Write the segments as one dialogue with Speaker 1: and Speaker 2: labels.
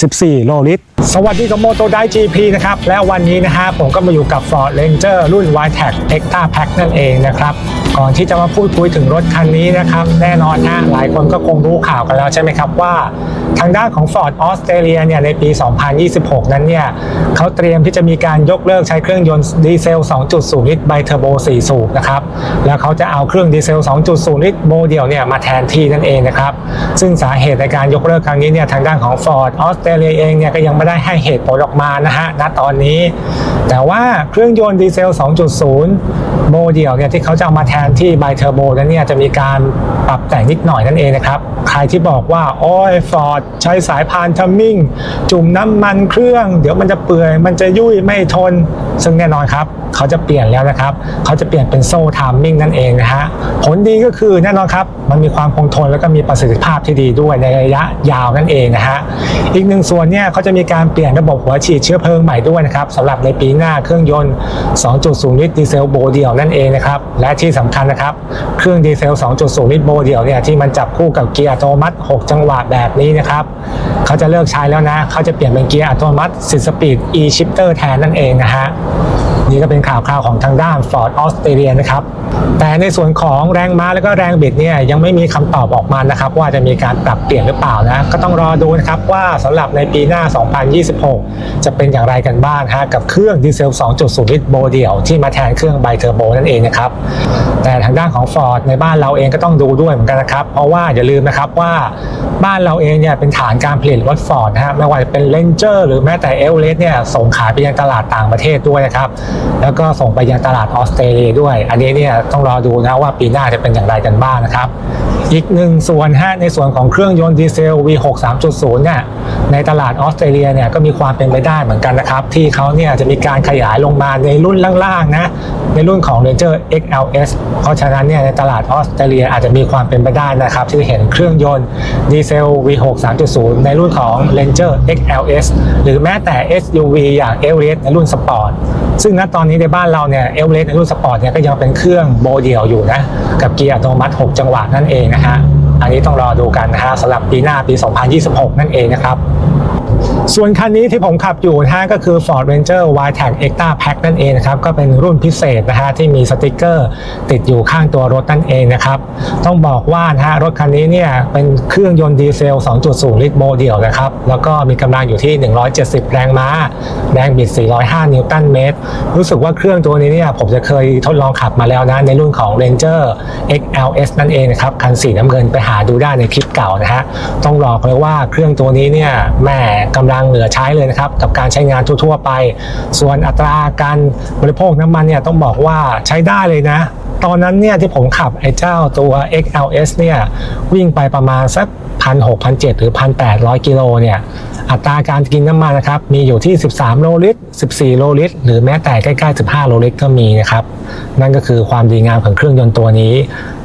Speaker 1: 14 โลลิตร สวัสดีกับโมโตได GP นะครับ และวันนี้นะฮะผมก็มาอยู่กับ Ford Ranger รุ่น y t e c Extra Pack นั่นเองนะครับ ก่อนที่จะมาพูดคุยถึงรถคันนี้นะครับ แน่นอนฮะหลายคนก็คงรู้ข่าวกันแล้วใช่ไหมครับว่า ทางด้านของ Ford ออสเตรเลียเนี่ยในปี 2026 นั้นเนี่ยเขาเตรียมที่จะมีการยกเลิกใช้เครื่องยนต์ดีเซล 2.0 ลิตรไบเทอร์โบ 4 สูบนะครับ แล้วเขาจะเอาเครื่องดีเซล 2.0 ลิตรโบเดียวเนี่ยมาแทนที่นั่นเองนะครับ ซึ่งสาเหตุในการยกเลิกครั้งนี้เนี่ยทางด้านของ Ford ออสเตรเลียเองเนี่ยก็ยังไม่ได้ให้เหตุผลออกมานะฮะณตอนนี้ แต่ว่าเครื่องยนต์ดีเซล 2.0 โมเดียวเนี่ยที่เขาจะเอามาแทนที่ไบเทอร์โบนั้นเนี่ยจะมีการปรับแต่งนิดหน่อยนั่นเองนะครับ ใครที่บอกว่าโอ้ยฟอร์ดใช้สายพานทัมมิ่ง จุ่มน้ำมันเครื่อง เดี๋ยวมันจะเปื่อยมันจะยุ่ยไม่ทนซึ่งแน่นอนครับเขาจะเปลี่ยนแล้วนะครับ เขาจะเปลี่ยนเป็นโซ่ทัมมิ่งนั่นเองนะฮะผลดีก็คือแน่นอนครับ มันมีความคงทนแล้วก็มีประสิทธิภาพที่ดีด้วยในระยะยาวนั่นเองนะฮะอีกหนึ่งส่วนเนี่ยเขาจะมีการเปลี่ยนระบบหัวฉีดเชื้อเพลิงใหม่ด้วยนะครับสำหรับในปีหน้าเครื่องยนต์ 2.0 ลิตรดีเซลโบเดียวนั่นเองนะครับและที่สำคัญนะครับเครื่องดีเซล 2.0 ลิตรโบเดียวเนี่ยที่มันจับคู่กับเกียร์อัตโนมัติ 6 จังหวะแบบนี้นะครับเขาจะเลิกใช้แล้วนะเขาจะเปลี่ยนเป็นเกียร์อัตโนมัติ10สปีด e shifter แทนนั่นเองนะฮะนี่ก็เป็นข่าวคราวของทางด้าน Ford ออสเตรเลียนะครับ แต่ในส่วนของแรงม้าและก็แรงบิดเนี่ยยังไม่มีคำตอบออกมานะครับ ว่าจะมีการปรับเปลี่ยนหรือเปล่านะก็ต้องรอดูนะครับว่าสำหรับในปีหน้า 2026 จะเป็นอย่างไรกันบ้างฮะกับเครื่องดีเซล 2.0 ลิตรโบเดี่ยวที่มาแทนเครื่องไบเทอร์โบนั่นเองนะครับ แต่ทางด้านของ Ford ในบ้านเราเองก็ต้องดูด้วยเหมือนกันนะครับ เพราะว่าอย่าลืมนะครับว่าบ้านเราเองเนี่ยเป็นฐานการผลิตรถ Ford นะฮะไม่ว่าจะเป็น Ranger หรือแม้แต่ e v e r e s t เนี่ยส่งขายไปยังตลาดต่างประเทศด้วยนะครับ แล้วก็ส่งไปยังตลาดออสเตรเลียด้วย อันนี้เนี่ยต้องรอดูนะว่าปีหน้าจะเป็นอย่างไรกันบ้างนะครับอีกหนึ่งส่วนฮะในส่วนของเครื่องยนต์ดีเซล V6 3.0เนี่ยในตลาดออสเตรเลียเนี่ยก็มีความเป็นไปได้เหมือนกันนะครับ ที่เขาเนี่ยจะมีการขยายลงมาในรุ่นล่างๆนะในรุ่นของ Ranger XLS เพราะฉะนั้นเนี่ยในตลาดออสเตรเลียอาจจะมีความเป็นไปได้นะครับ ที่จะเห็นเครื่องยนต์ดีเซล V6 3.0 ในรุ่นของ Ranger XLS หรือแม้แต่ SUV อย่าง e v e r e s t ในรุ่นสปอร์ตซึ่งณตอนนี้ในบ้านเราเนี่ยเอเวอเรสในรุ่นสปอร์ตเนี่ยก็ยังเป็นเครื่องโบเดียวอยู่นะกับเกียร์อัตโนมัติ 6 จังหวะนั่นเองนะฮะอันนี้ต้องรอดูกันนะฮะสำหรับปีหน้าปี 2026 นั่นเองนะครับ ส่วนคันนี้ที่ผมขับอยู่นะฮะก็คือ Ford Ranger y t a g Extra Pack นั่นเองนะครับก็เป็นรุ่นพิเศษนะฮะที่มีสติกเกอร์ติดอยู่ข้างตัวรถนั่นเองนะครับต้องบอกว่านะฮะรถคันนี้เนี่ยเป็นเครื่องยนต์ดีเซล 2.0 ลิตรโมเดียวนะครับแล้วก็มีกำลังอยู่ที่ 170 แรงม้า แรงบิด 405 นิวตันเมตร รู้สึกว่าเครื่องตัวนี้เนี่ยผมจะเคยทดลองขับมาแล้วนะในรุ่นของ Ranger XLS นั่นเองนะครับคันสีน้ำเงินไปหาดูได้ในคลิปเก่านะฮะต้องบอกเลยว่าเครื่องตัวนี้เนี่ยแม่กำลังเหลือใช้เลยนะครับกับการใช้งานทั่วๆไป ส่วนอัตราการบริโภคน้ำมันเนี่ยต้องบอกว่าใช้ได้เลยนะ ตอนนั้นเนี่ยที่ผมขับไอ้เจ้าตัว XLS เนี่ยวิ่งไปประมาณสักพันหกพันเจ็ดหรือพันแปดร้อยกิโลเนี่ย อัตราการกินน้ำมันนะครับมีอยู่ที่ 13 โลลิตร 14 โลลิตร หรือแม้แต่ใกล้ๆ 15 โลลิตรก็มีนะครับ นั่นก็คือความดีงามของเครื่องยนต์ตัวนี้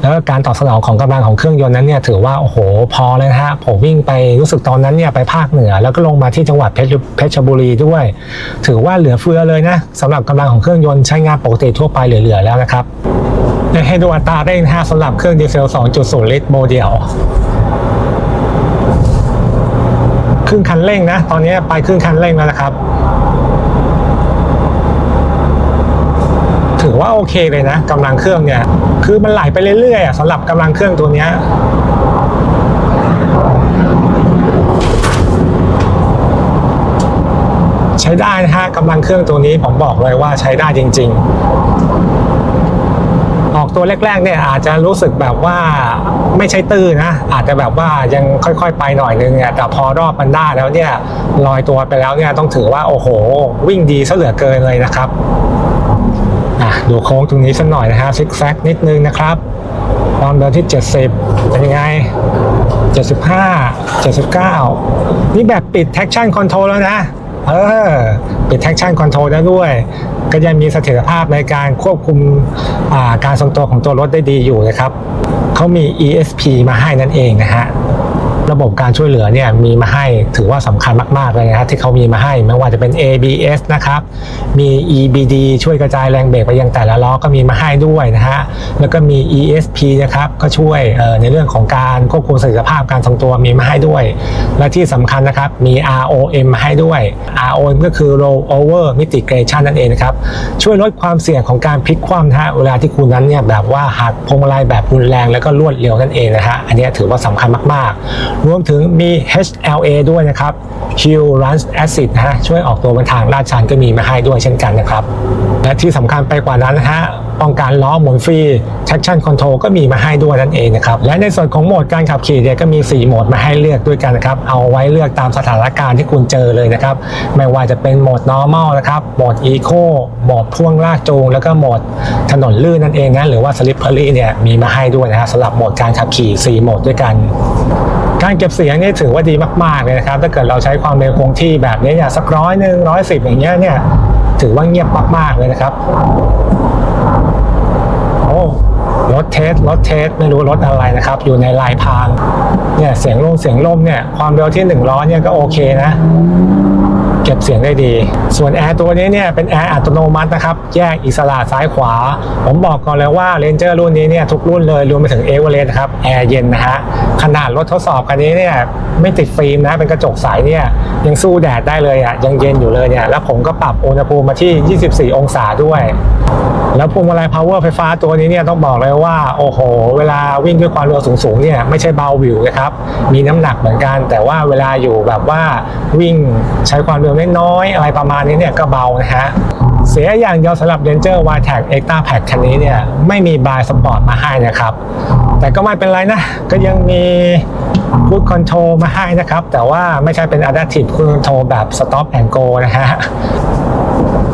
Speaker 1: แล้วก็การตอบสนองของกำลังของเครื่องยนต์นั้นเนี่ยถือว่าโอ้โหพอเลยนะฮะผมวิ่งไปรู้สึกตอนนั้นเนี่ยไปภาคเหนือ แล้วก็ลงมาที่จังหวัดเพชรชบุรีด้วย ถือว่าเหลือเฟือเลยนะสำหรับกำลังของเครื่องยนต์ใช้งานปกติทั่วไปเหลือๆแล้วนะครับให้ดูอัตราเร่งฮะสำหรับเครื่องดีเซล 2.0 ลิตรโมเดล ค รึ่งคันเร่งนะ ตอนนี้ไปครึ่งคันเร่งแล้วนะครับ ถือว่าโอเคเลยนะกำลังเครื่องเนี่ย คือมันไหลไปเรื่อยๆสำหรับกำลังเครื่องตัวนี้ใช้ได้นะฮะกำลังเครื่องตัวนี้ผมบอกเลยว่าใช้ได้จริง ๆ ออกตัวแรกๆเนี่ยอาจจะรู้สึกแบบว่า ไม่ใช่ตื้อนะ อาจจะแบบว่ายังค่อยๆ ไปหน่อยนึงเนี่ยแต่พอรอบมันได้แล้วเนี่ยลอยตัวไปแล้วเนี่ยต้องถือว่าโอ้โห วิ่งดีซะเหลือเกินเลยนะครับดูโค้งตรงนี้สักหน่อยนะฮะซิกแซกนิดนึงนะครับความเร็วที่ 70 เป็นยังไง 75 79 นี่แบบปิด traction control แล้วนะ เออปิดแท็กชั่นคอนโทรลได้ด้วย ก็ยังมีเสถียรภาพในการควบคุมการทรงตัวของตัวรถได้ดีอยู่นะครับเขามี ESP มาให้นั่นเองนะฮะ ระบบการช่วยเหลือเนี่ยมีมาให้ถือว่าสำคัญมาก ๆ เลยนะครับที่เขามีมาให้ไม่ว่าจะเป็น ABS นะครับ มี EBD ช่วยกระจายแรงเบรกไปยังแต่ละล้อก็มีมาให้ด้วยนะฮะแล้วก็มี ESP นะครับก็ช่วยในเรื่องของการควบคุมสถิตภาพการทรงตัวมีมาให้ด้วย และที่สำคัญนะครับมี ROM มาให้ด้วย ROM ก็คือ Roll Over Mitigation นั่นเองนะครับช่วยลดความเสี่ยงของการพลิกคว่ำนะฮะเวลาที่คุณนั้นเนี่ยแบบว่าหักพวงมาลัยแบบรุนแรงแล้วก็รวดเร็วนั่นเองนะฮะอันนี้ถือว่าสำคัญมากๆรวมถึงมี HLA ด้วยนะครับ h i l Run Acid นะฮะช่วยออกตัวบนทางลาดชันก็มีมาให้ด้วยเช่นกันนะครับ และที่สำคัญไปกว่านั้นนะฮะ ป้องกันล้อหมุนฟรี traction control ก็มีมาให้ด้วยนั่นเองนะครับ และในส่วนของโหมดการขับขี่เนี่ยก็มี 4 โหมดมาให้เลือกด้วยกันนะครับ เอาไว้เลือกตามสถานการณ์ที่คุณเจอเลยนะครับ ไม่ว่าจะเป็นโหมด normal นะครับ โหมด eco โหมดพ่วงลากจูง แล้วก็โหมดถนนลื่นนั่นเองนะหรือว่า slippery เนี่ยมีมาให้ด้วยนะฮะสำหรับโหมดการขับขี่ 4 โหมดด้วยกันการเก็บเสียงนี่ถือว่าดีมากๆเลยนะครับ ถ้าเกิดเราใช้ความเร็วคงที่แบบนี้เนี่ยสักร้อยหนึ่งร้อยสิบอย่างเงี้ยเนี่ยถือว่าเงียบมากๆเลยนะครับ รถเทสรถเทสไม่รู้รถอะไรนะครับ อยู่ในลายพรางเนี่ยเสียงลมเสียงลมเนี่ยความเร็วที่100เนี่ยก็โอเคนะ เก็บเสียงได้ดี ส่วนแอร์ตัวนี้เนี่ยเป็นแอร์อัตโนมัตินะครับ แยกอิสระซ้ายขวา ผมบอกก่อนเลยว่า Ranger รุ่นนี้เนี่ยทุกรุ่นเลยรวมไปถึง e v e r e s t นะครับแอร์เย็นนะฮะขนาดรถทดสอบคันนี้เนี่ยไม่ติดฟิล์มนะเป็นกระจกใสเนี่ยยังสู้แดดได้เลยอะยังเย็นอยู่เลยเนี่ยแล้วผมก็ปรับอุณหภูมิมาที่ 24 องศาด้วย แล้วพวงมาลัย power ไฟฟ้าตัวนี้เนี่ยต้องบอกเลยว่า โอ้โห เวลาวิ่งด้วยความเร็วสูงๆเนี่ยไม่ใช่เบาวิวนะครับมีน้ำหนักเหมือนกัน แต่ว่าเวลาอยู่แบบว่าวิ่งใช้ความเร็วน้อยอะไรประมาณนี้เนี่ยก็เบานะฮะ เสียอย่างเดียวสำหรับ Ranger y t a g Extra Pack คันนี้เนี่ยไม่มีบายสปอร์ตมาให้นะครับ แต่ก็ไม่เป็นไรนะ ก็ยังมี Cruise Control มาให้นะครับ แต่ว่าไม่ใช่เป็น Adaptive Cruise Control แบบ Stop and Go นะฮะ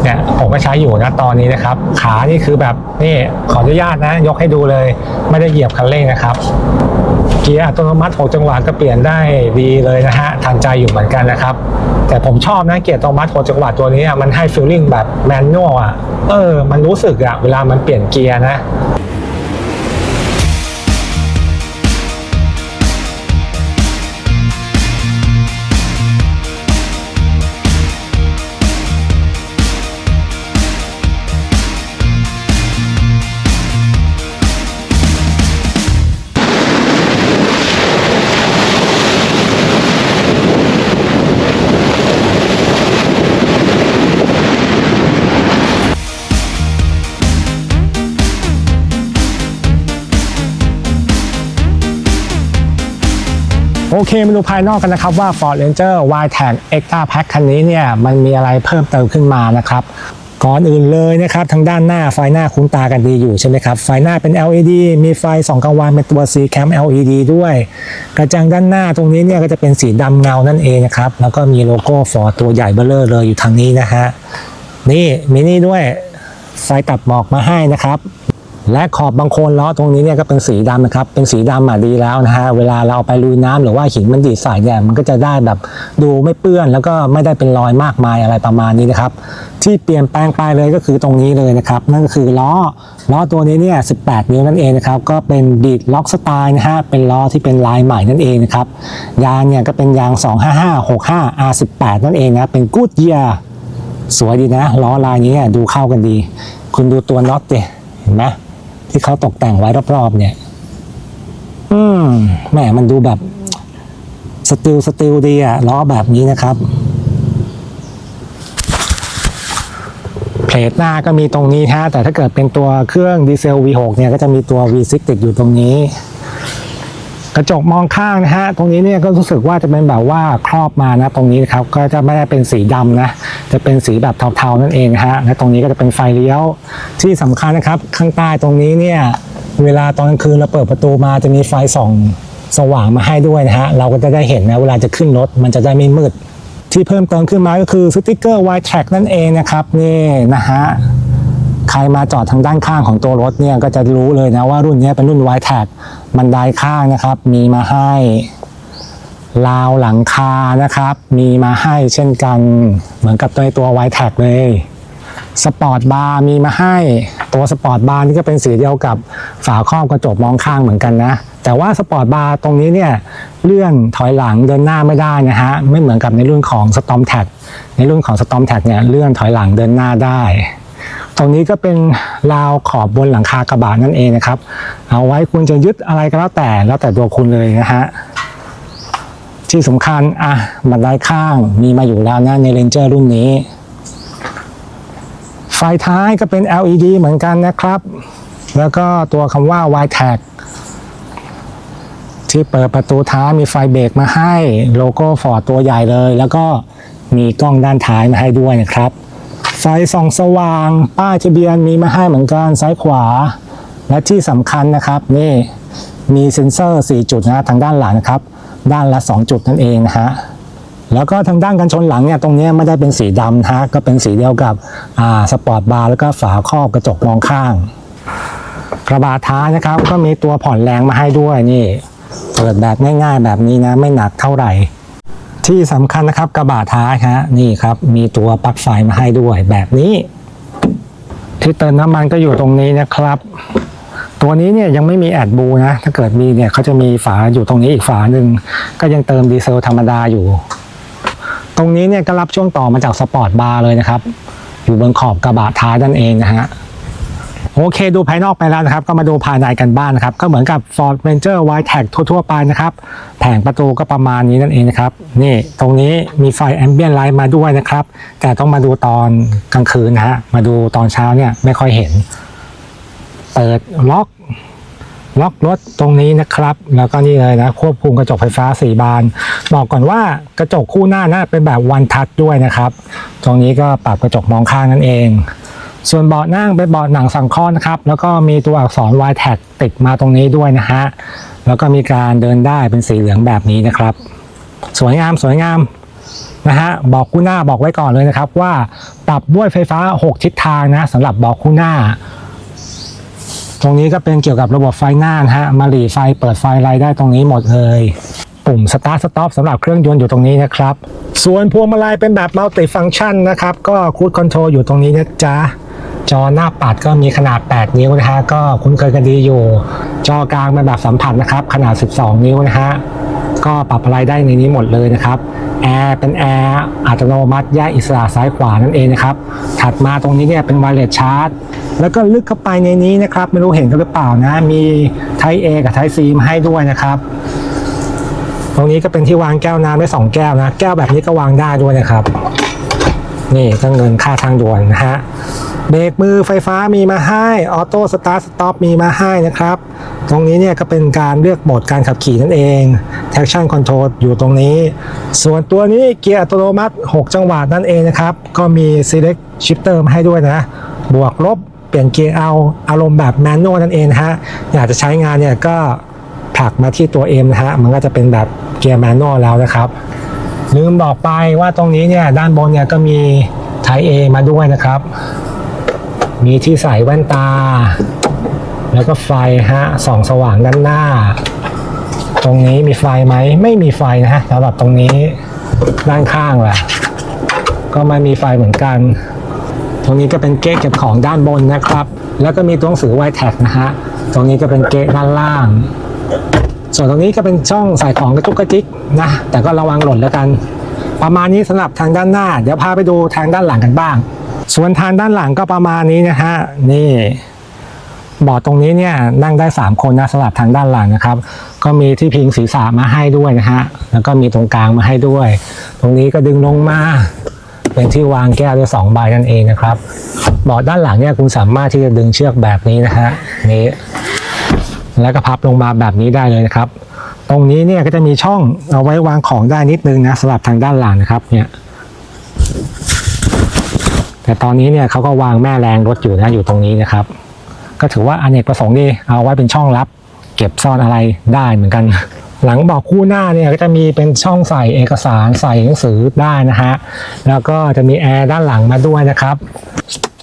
Speaker 1: เนี่ยผมก็ใช้อยู่นะตอนนี้นะครับ ขานี่คือแบบนี่ขออนุญาตนะ ยกให้ดูเลย ไม่ได้เหยียบคันเร่งนะครับ กียร์อัตโนมัติ6จังหวะก็เปลี่ยนได้ดีเลยนะฮะทันใจอยู่เหมือนกันนะครับ แต่ผมชอบนะเกียร์อัตโนมัติ6จังหวะตัวนี้อะมันให้ฟีลลิ่งแบบแมนนวลอะเออ มันรู้สึกอะเวลามันเปลี่ยนเกียร์นะ โอเคมาดูภายนอกกันนะครับว่า Ford Ranger y t a g Extra Pack คันนี้เนี่ยมันมีอะไรเพิ่มเติมขึ้นมานะครับก่อนอื่นเลยนะครับทางด้านหน้าไฟหน้าคุ้นตากันดีอยู่ใช่ไหมครับไฟหน้าเป็น LED มีไฟสองกลางวันเป็นตัว C cam LED ด้วย กระจังด้านหน้าตรงนี้เนี่ยก็จะเป็นสีดำเงานั่นเองนะครับแล้วก็มีโลโก้ Ford ตัวใหญ่เบ้อเร่อเลยอยู่ทางนี้นะฮะนี่มีนี่ด้วยไฟตัดหมอกมาให้นะครับ และขอบบางโคนล้อตรงนี้เนี่ยก็เป็นสีดำนะครับ เป็นสีดำอะดีแล้วนะฮะ เวลาเราเอาไปลุยน้ำหรือว่าหินมันดีดใส่เนี่ยมันก็จะได้แบบดูไม่เปื้อน แล้วก็ไม่ได้เป็นรอยมากมายอะไรประมาณนี้นะครับ ที่เปลี่ยนแปลงไปเลยก็คือตรงนี้เลยนะครับ นั่นก็คือล้อล้อตัวนี้เนี่ย 18 นิ้วนั่นเองนะครับ ก็เป็นดีดล็อกสไตล์นะฮะ เป็นล้อที่เป็นลายใหม่นั่นเองนะครับ ยางเนี่ยก็เป็นยาง 25565 R18 นั่นเองนะ เป็นกูดเยียสวยดีนะ ล้อลายนี้ดูเข้ากันดี คุณดูตัวน็อตดิเห็นไหม ที่เขาตกแต่งไว้รอบๆเนี่ย อืมแหมมันดูแบบสติลสติลดีอะล้อแบบนี้นะครับเพลทหน้าก็มีตรงนี้ฮะแต่ถ้าเกิดเป็นตัวเครื่องดีเซล V6 เนี่ยก็จะมีตัว V6 ติดอยู่ตรงนี้ กระจกมองข้างนะฮะตรงนี้เนี่ยก็รู้สึกว่าจะเป็นแบบว่าครอบมานะตรงนี้นะครับก็จะไม่ได้เป็นสีดำนะจะเป็นสีแบบเทาๆนั่นเองฮะและตรงนี้ก็จะเป็นไฟเลี้ยวที่สำคัญนะครับข้างใต้ตรงนี้เนี่ยเวลาตอนกลางคืนเราเปิดประตูมาจะมีไฟส่องสว่างมาให้ด้วยนะฮะเราก็จะได้เห็นนะเวลาจะขึ้นรถมันจะได้ไม่มืด ที่เพิ่มเติมขึ้นมาก็คือสติกเกอร์ Y Track นั่นเองนะครับนี่นะฮะ ใครมาจอดทางด้านข้างของตัวรถเนี่ยก็จะรู้เลยนะว่ารุ่นนี้เป็นรุ่น y t a g บันไดข้างนะครับ มีมาให้ราวหลังคานะครับ มีมาให้เช่นกันเหมือนกับตัวตัว y t a g เลยสปอร์ตบาร์มีมาให้ตัวสปอร์ตบาร์นี่ก็เป็นสีเดียวกับฝาครอบกระจกมองข้างเหมือนกันนะ แต่ว่าสปอร์ตบาร์ตรงนี้เนี่ยเลื่อนถอยหลังเดินหน้าไม่ได้นะฮะไม่เหมือนกับในรุ่นของ Storm t a g ในรุ่นของ Storm t a g เนี่ยเลื่อนถอยหลังเดินหน้าได้ ตรงนี้ก็เป็นราวขอบบนหลังคากระบะนั่นเองนะครับ เอาไว้คุณจะยึดอะไรก็แล้วแต่แล้วแต่ตัวคุณเลยนะฮะที่สำคัญอะบันไดข้างมีมาอยู่แล้วนะใน Ranger รุ่นนี้ ไฟท้ายก็เป็น LED เหมือนกันนะครับ แล้วก็ตัวคำว่า y t a g ที่เปิดประตูท้ายมีไฟเบรกมาให้โลโก้ฟอร์ดตัวใหญ่เลย แล้วก็มีกล้องด้านท้ายมาให้ด้วยนะครับ ไฟส่องสว่าง ป้ายทะเบียนมีมาให้เหมือนกันซ้ายขวา และที่สำคัญนะครับนี่มีเซ็นเซอร์ 4 จุดนะทางด้านหลังนะครับ ด้านละ 2 จุดนั่นเองนะฮะแล้วก็ทางด้านกันชนหลังเนี่ยตรงนี้ไม่ได้เป็นสีดำฮะก็เป็นสีเดียวกับอ่าสปอร์ตบาร์แล้วก็ฝาครอบกระจกมองข้าง กระบะท้ายนะครับก็มีตัวผ่อนแรงมาให้ด้วยนี่เปิดแบบง่ายๆแบบนี้นะไม่หนักเท่าไหร่ ที่สำคัญนะครับกระบะท้ายฮะนี่ครับ มีตัวปลั๊กไฟมาให้ด้วยแบบนี้ ที่เติมน้ำมันก็อยู่ตรงนี้นะครับ ตัวนี้เนี่ยยังไม่มีแอดบูนะ ถ้าเกิดมีเนี่ยเขาจะมีฝาอยู่ตรงนี้อีกฝาหนึ่งก็ยังเติมดีเซลธรรมดาอยู่ ตรงนี้เนี่ยก็รับช่วงต่อมาจากสปอร์ตบาร์เลยนะครับ อยู่บนขอบกระบะท้ายนั่นเองนะฮะ โอเคดูภายนอกไปแล้วนะครับ ก็มาดูภายในกันบ้างนะครับ ก็เหมือนกับ Ford Ranger y t a g ทั่วๆไปนะครับ แผงประตูก็ประมาณนี้นั่นเองนะครับ นี่ตรงนี้มีไฟแอมเบียนไลท์มาด้วยนะครับ แต่ต้องมาดูตอนกลางคืนนะฮะมาดูตอนเช้าเนี่ยไม่ค่อยเห็น เปิดล็อกล็อกรถตรงนี้นะครับ แล้วก็นี่เลยนะ ควบคุมกระจกไฟฟ้า4บาน บอกก่อนว่ากระจกคู่หน้านะเป็นแบบวันทัชด้วยนะครับ ตรงนี้ก็ปรับกระจกมองข้างนั่นเอง ส่วนเบาะนั่งเป็นเบาะหนังสังเคราะห์นะครับ แล้วก็มีตัวอักษร y t a g ติดมาตรงนี้ด้วยนะฮะ แล้วก็มีการเดินได้เป็นสีเหลืองแบบนี้นะครับ สวยงามสวยงามนะฮะบอกคู่หน้าบอกไว้ก่อนเลยนะครับว่าปรับด้วยไฟฟ้า 6 ทิศทางนะสำหรับบอกคู่หน้า ตรงนี้ก็เป็นเกี่ยวกับระบบไฟหน้านะฮะมาหลีไฟเปิดไฟไรได้ตรงนี้หมดเลยปุ่ม Start Stop สำหรับเครื่องยนต์อยู่ตรงนี้นะครับ ส่วนพวงมาลัยเป็นแบบ Multi Function นะครับ ก็คูดคอนโทรลอยู่ตรงนี้นะจ๊ะ จอหน้าปัดก็มีขนาด 8 นิ้วนะฮะก็คุ้นเคยกันดีอยู่ จอกลางเป็นแบบสัมผัสนะครับ ขนาด 12 นิ้วนะฮะก็ปรับอะไรได้ในนี้หมดเลยนะครับแอร์เป็นแอร์อัตโนมัติแยกอิสระซ้ายขวานั่นเองนะครับ ถัดมาตรงนี้เนี่ยเป็นไวเลสชาร์จ แล้วก็ลึกเข้าไปในนี้นะครับ ไม่รู้เห็นกันหรือเปล่านะ มี Type A กับ Type C มาให้ด้วยนะครับ ตรงนี้ก็เป็นที่วางแก้วน้ำได้สองแก้วนะ แก้วแบบนี้ก็วางได้ด้วยนะครับ นี่ก็เงินค่าทางด่วนนะฮะ เบรกมือไฟฟ้ามีมาให้ออโต้สตาร์ทสต็อปมีมาให้นะครับ ตรงนี้เนี่ยก็เป็นการเลือกโหมดการขับขี่นั่นเอง traction control อยู่ตรงนี้ ส่วนตัวนี้เกียร์อัตโนมัติ 6 จังหวะนั่นเองนะครับ ก็มี select shifter มาให้ด้วยนะ บวกลบเปลี่ยนเกียร์เอาอารมณ์แบบแมนนวลนั่นเองฮะอยากจะใช้งานเนี่ยก็ผลักมาที่ตัว M นะฮะมันก็จะเป็นแบบเกียร์แมนนวลแล้วนะครับลืมบอกไปว่าตรงนี้เนี่ยด้านบนเนี่ยก็มี Type A มาด้วยนะครับ มีที่ใส่แว่นตา แล้วก็ไฟฮะส่องสว่างด้านหน้า ตรงนี้มีไฟไหม ไม่มีไฟนะฮะสำหรับตรงนี้ด้านข้างแหละก็ไม่มีไฟเหมือนกัน ตรงนี้ก็เป็นเก๊ะเก็บของด้านบนนะครับ แล้วก็มีตัวหนังสือไวแท็กนะฮะตรงนี้ก็เป็นเก๊ะด้านล่าง ส่วนตรงนี้ก็เป็นช่องใส่ของกระจุกกระจิกนะแต่ก็ระวังหล่นแล้วกัน ประมาณนี้สำหรับทางด้านหน้า เดี๋ยวพาไปดูทางด้านหลังกันบ้าง ส่วนทางด้านหลังก็ประมาณนี้นะฮะนี่เบาะตรงนี้เนี่ยนั่งได้ 3 คนนะสำหรับทางด้านหลังนะครับ ก็มีที่พิงศีรษะมาให้ด้วยนะฮะแล้วก็มีตรงกลางมาให้ด้วย ตรงนี้ก็ดึงลงมา เป็นที่วางแก้วได้สองใบนั่นเองนะครับเบาะด้านหลังเนี่ยคุณสามารถที่จะดึงเชือกแบบนี้นะฮะนี้ แล้วก็พับลงมาแบบนี้ได้เลยนะครับ ตรงนี้เนี่ยก็จะมีช่องเอาไว้วางของได้นิดนึงนะสำหรับทางด้านหลังนะครับเนี่ย แต่ตอนนี้เนี่ยเขาก็วางแม่แรงรถอยู่นะอยู่ตรงนี้นะครับ ก็ถือว่าอเนกประสงค์ดีเอาไว้เป็นช่องลับ เก็บซ่อนอะไรได้เหมือนกัน หลังบอกคู่หน้าเนี่ยก็จะมีเป็นช่องใส่เอกสารใส่หนังสือได้นะฮะแล้วก็จะมีแอร์ด้านหลังมาด้วยนะครับ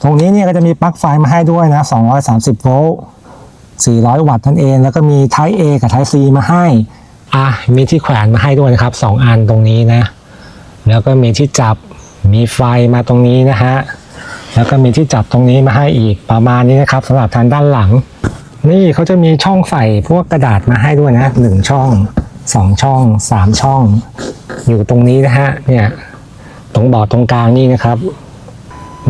Speaker 1: ตรงนี้เนี่ยก็จะมีปลั๊กไฟมาให้ด้วยนะ 230 โวลต์ 400 วัตต์นั่นเอง แล้วก็มี Type A กับ Type C มาให้อะมีที่แขวนมาให้ด้วยนะครับ 2 อันตรงนี้นะ แล้วก็มีที่จับ มีไฟมาตรงนี้นะฮะแล้วก็มีที่จับตรงนี้มาให้อีกประมาณนี้นะครับสำหรับทางด้านหลัง นี่เขาจะมีช่องใส่พวกกระดาษมาให้ด้วยนะหนึ่งช่องสองช่องสามช่อง อยู่ตรงนี้นะฮะเนี่ยตรงบอร์ดตรงกลางนี่นะครับ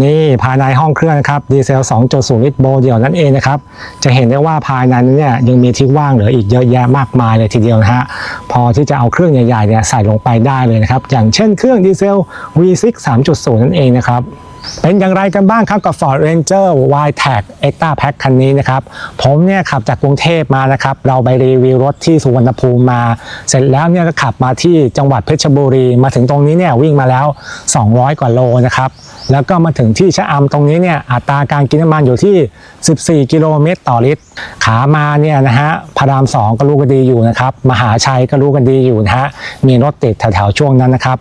Speaker 1: นี่ภายในห้องเครื่องนะครับดีเซล 2.0 ลิตรโบเดียวนั่นเองนะครับ จะเห็นได้ว่าภายในนั้เนี่ยยังมีที่ว่างเหลืออีกเยอะแยะมากมายเลยทีเดียวนะฮะ พอที่จะเอาเครื่องใหญ่ๆเนี่ยใส่ลงไปได้เลยนะครับ อย่างเช่นเครื่องดีเซล V6 3.0 นั่นเองนะครับเป็นอย่างไรกันบ้างครับกับ Ford Ranger Y-Tag Extra Pack คันนี้นะครับ ผมเนี่ยขับจากกรุงเทพมานะครับ เราไปรีวิวรถที่สุวรรณภูมิมา เสร็จแล้วเนี่ยก็ขับมาที่จังหวัดเพชรบุรี มาถึงตรงนี้เนี่ยวิ่งมาแล้ว 200 กว่าโลนะครับ แล้วก็มาถึงที่ชะอำตรงนี้เนี่ยอัตราการกินน้ำมันอยู่ที่ 14 กิโลเมตรต่อลิตร ขามาเนี่ยนะฮะพระรามสองก็รู้กันดีอยู่นะครับ มหาชัยก็รู้กันดีอยู่นะฮะมีรถติดแถวๆช่วงนั้นนะครับ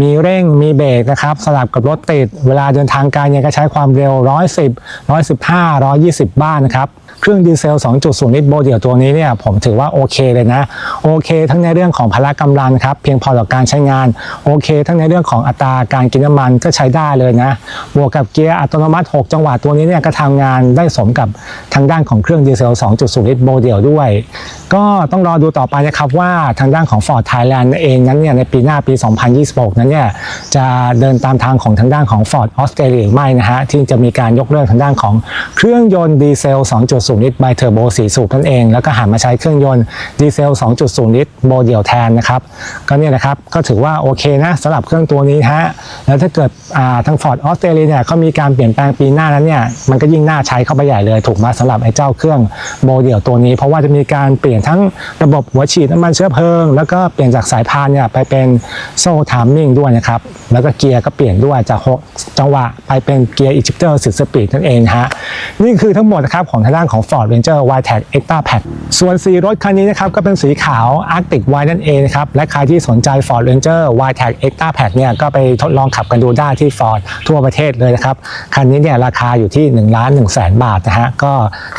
Speaker 1: มีเร่งมีเบรกนะครับสลับกับรถติด เวลาเดินทางไกลเนี่ยก็ใช้ความเร็ว 110 115 120 บ้านนะครับ เครื่องดีเซล 2.0 ลิตรโบเดียวตัวนี้เนี่ยผมถือว่าโอเคเลยนะ โอเค ทั้งในเรื่องของพละกำลังครับ เพียงพอต่อการใช้งาน โอเค ทั้งในเรื่องของอัตราการกินน้ำมันก็ใช้ได้เลยนะ บวกกับเกียร์อัตโนมัติ 6 จังหวะตัวนี้เนี่ยก็ทำงานได้สมกับทางด้านของเครื่องดีเซล 2.0 ลิตรโบเดียวด้วย ก็ต้องรอดูต่อไปนะครับว่าทางด้านของ Ford Thailand เองนั้นเนี่ยในปีหน้าปี 2026 นั้นเนี่ยจะเดินตามทางของทางด้านของ Ford ออสเตรเลียหรือไม่นะฮะที่จะมีการยกเลิกทางด้านของเครื่องยนต์ดีเซล 2.0ลิตรไบเทอร์โบ4สูบนั่นเอง แล้วก็หันมาใช้เครื่องยนต์ดีเซล 2.0 ลิตรโบเดียวแทนนะครับ ก็เนี่ยนะครับก็ถือว่าโอเคนะสำหรับเครื่องตัวนี้ฮะแล้วถ้าเกิดทาง Ford ออสเตรเลียเนี่ยเขามีการเปลี่ยนแปลงปีหน้านั้นเนี่ยมันก็ยิ่งน่าใช้เข้าไปใหญ่เลยถูกมาสำหรับไอ้เจ้าเครื่องโบเดียวตัวนี้ เพราะว่าจะมีการเปลี่ยนทั้งระบบหัวฉีดน้ำมันเชื้อเพลิง แล้วก็เปลี่ยนจากสายพานเนี่ยไปเป็นโซ่ทามมิ่งด้วยนะครับแล้วก็เกียร์ก็เปลี่ยนด้วยจากหกจังหวะไปเป็นเกียร์อิจิปเตอร์สิบสปีดนั่นเองฮะนี่คือทั้งหมดนะครับของทางด้านของ Ford Ranger Y-Tag Extra Pack ส่วนสีรถคันนี้นะครับก็เป็นสีขาว Arctic White นั่นเองนะครับและใครที่สนใจ Ford Ranger Y-Tag Extra Pack เนี่ยก็ไปทดลองขับกันดูได้ที่ Ford ทั่วประเทศเลยนะครับคันนี้เนี่ยราคาอยู่ที่1ล้าน1แสนบาทนะฮะก็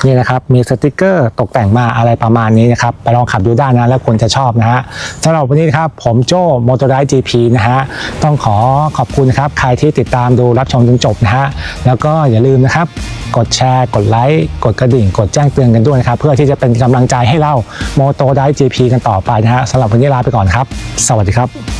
Speaker 1: นี่นะครับมีสติกเกอร์ตกแต่งมาอะไรประมาณนี้นะครับไปลองขับดูได้นะแล้วควรจะชอบนะฮะสำหรับวันนี้ครับผมโจ้มอเตอร์ไ e GP นะฮะต้องขอขอบคุณครับใครที่ติดตามดูรับชมจนจบนะฮะแล้วก็อย่าลืมนะครับ กดแชร์ กดไลค์ กดกระดิ่งกดแจ้งเตือนกันด้วยนะครับ เพื่อที่จะเป็นกำลังใจให้เราโมโตได GP กันต่อไปนะฮะสำหรับวันนี้ลาไปก่อนครับ สวัสดีครับ